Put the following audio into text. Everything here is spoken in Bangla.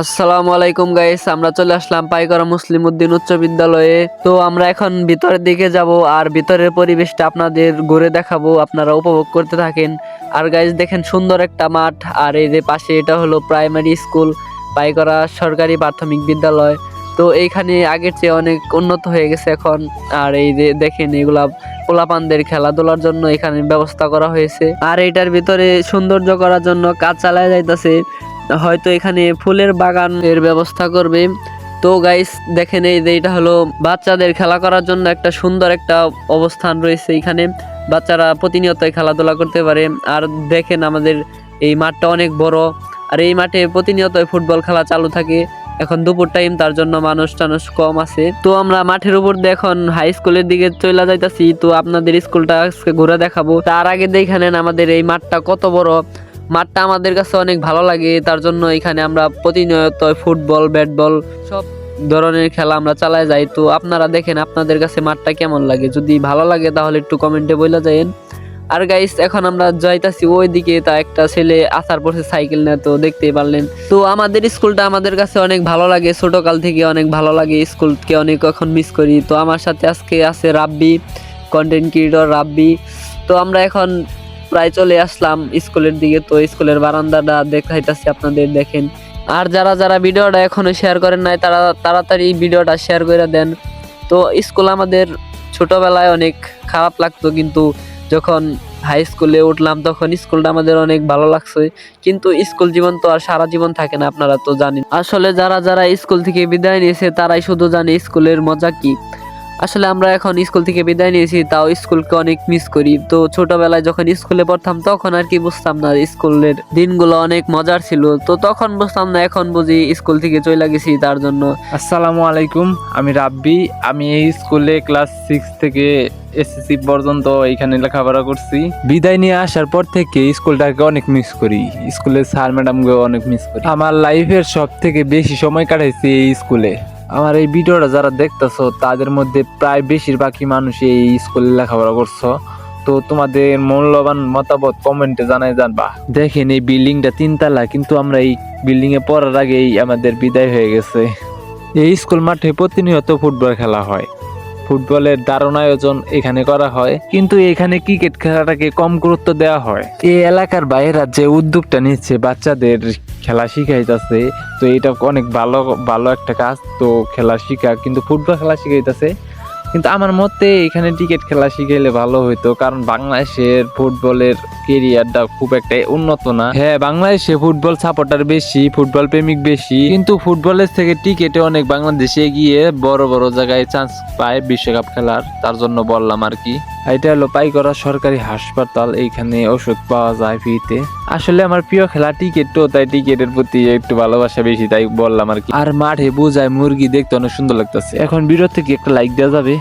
আসসালামু আলাইকুম গাইস আমরা চলে আসলাম পাইকরা মুসলিম উদ্দিন উচ্চ বিদ্যালয়ে। তো আমরা এখন ভিতরের দিকে যাব আর ভিতরের পরিবেশটা আপনাদের ঘুরে দেখাবো, আপনারা উপভোগ করতে থাকেন। আর গাইস দেখেন সুন্দর একটা মাঠ, আর এই যে পাশে এটা হলো প্রাইমারি স্কুল পাইকরা সরকারি প্রাথমিক বিদ্যালয়। তো এইখানে আগের চেয়ে অনেক উন্নত হয়ে গেছে এখন, আর এই যে দেখেন এগুলা পোলাপানদের খেলাধুলার জন্য এখানে ব্যবস্থা করা হয়েছে। আর এটার ভিতরে সৌন্দর্য করার জন্য কাজ চালায় যাইতেছে। হয়তো এখানে ফুলের বাগানের ব্যবস্থা করবে। তো গাইস দেখেন এই যে এটা হলো বাচ্চাদের খেলা করার জন্য একটা সুন্দর একটা অবস্থান রয়েছে এখানে। বাচ্চারা প্রতিনিয়ত খেলাধুলা করতে পারে। আর দেখেন আমাদের এই মাঠটা অনেক বড়। আর এই মাঠে প্রতিনিয়ত ফুটবল খেলা চালু থাকে। এখন দুপুর টাইম তার জন্য মানুষ টানুষ কম আছে। তো আমরা মাঠের উপর দিয়ে এখন হাই স্কুলের দিকে চলে যাইতাছি। তো আপনাদের স্কুলটা আজকে ঘুরে দেখাবো। তার আগে দেখে নেন আমাদের এই মাঠটা কত বড়। মাঠটা আমাদের কাছে অনেক ভালো লাগে, তার জন্য এখানে আমরা প্রতিনিয়ত ফুটবল ব্যাট বল সব ধরনের খেলা আমরা চালায় যাই। তো আপনারা দেখেন আপনাদের কাছে মাঠটা কেমন লাগে? যদি ভালো লাগে তাহলে একটু কমেন্টে বলে যায়েন আর গাইস এখন আমরা যাইতাছি ওই দিকে তা একটা ছেলে আসার পড়ছে সাইকেল নিয়ে, তো দেখতেই পারলেন। তো আমাদের স্কুলটা আমাদের কাছে অনেক ভালো লাগে, ছোটকাল থেকে অনেক ভালো লাগে, স্কুলকে অনেক এখন মিস করি। তো আমার সাথে আজকে আছে রাব্বি কন্টেন্ট ক্রিয়েটর রাব্বি। তো আমরা এখন প্রায় চলে আসলাম স্কুলের দিকে। তো স্কুলের বারান্দাটা দেখাইতাছি আপনাদের, দেখেন। আর যারা যারা ভিডিওটা এখনও শেয়ার করেন নাই, তারা তাড়াতাড়ি ভিডিওটা শেয়ার করে দেন। তো স্কুল আমাদের ছোটবেলায় অনেক খারাপ লাগতো, কিন্তু যখন হাই স্কুলে উঠলাম, তখন স্কুলটা আমাদের অনেক ভালো লাগছে। কিন্তু স্কুল জীবন তো আর সারা জীবন থাকে না, আপনারা তো জানেন। আসলে যারা যারা স্কুল থেকে বিদায় নিয়েছে, তারাই শুধু জানে স্কুলের মজা কি। আসলে আমরা এখন স্কুল থেকে বিদায় নিয়েছি, তাও স্কুলকে অনেক মিস করি। তো ছোটবেলায় যখন স্কুলে পড়তাম, তখন আর কি বুঝতাম না স্কুলের দিনগুলো অনেক মজার ছিল। তো তখন বুঝতাম না, এখন বুঝি স্কুল থেকে চলে গেছি তার জন্য। আসসালামু আলাইকুম, আমি রাব্বি। আমি এই স্কুলে ক্লাস সিক্স থেকে এসএসসি পর্যন্ত এখানে লেখাপড়া করছি। বিদায় নিয়ে আসার পর থেকে স্কুলটাকে অনেক মিস করি। স্কুলের স্যার ম্যাডামকে অনেক মিস করি। আমার লাইফের সব থেকে বেশি সময় কাটাইছি এই স্কুলে। আমার এই ভিডিওটা যারা দেখতেছো, তাদের মধ্যে প্রায় বেশিরভাগই মানুষ এই স্কুলে লেখাপড়া করছ। তো তোমাদের মূল্যবান মতামত কমেন্টে জানাই জানবা। দেখেন এই বিল্ডিংটা তিনতলা, কিন্তু আমরা এই বিল্ডিং এ পড়ার আগেই আমাদের বিদায় হয়ে গেছে। এই স্কুল মাঠে প্রতিনিয়ত ফুটবল খেলা হয়। ফুটবলের দারুণ আয়োজন এখানে করা হয়, কিন্তু এখানে ক্রিকেট খেলাটাকে কম গুরুত্ব দেওয়া হয়। এই এলাকার বাইরের যে উদ্যোগটা নিচ্ছে বাচ্চাদের খেলা শিখাইতেছে, তো এটা অনেক ভালো ভালো একটা কাজ, তো খেলা শিখা, কিন্তু ফুটবল খেলা শিখাইতেছে। কিন্তু আমার মতে এখানে ক্রিকেট খেলা শিখাইলে ভালো হইতো, কারণ বাংলাদেশের ফুটবলের কেরিয়ারটা খুব একটা উন্নত না। হ্যাঁ বাংলাদেশে ফুটবল সাপোর্টার বেশি, ফুটবল প্রেমিক বেশি, কিন্তু ফুটবলের থেকে টিকেটে অনেক বাংলাদেশে গিয়ে বড় বড় জায়গায় চান্স পায় বিশ্বকাপ খেলার, তার জন্য বললাম আর কি। এটা হলো পাইকরা সরকারি হাসপাতাল, এইখানে ওষুধ পাওয়া যায় ফ্রিতে। আসলে আমার প্রিয় খেলা টিকিট তো তাই টিকেটের প্রতি একটু ভালোবাসা বেশি, তাই বললাম আর কি। আর মাঠে বোঝায় মুরগি দেখতে অনেক সুন্দর লাগতেছে। এখন ভিডিও থেকে একটা লাইক দেওয়া যাবে।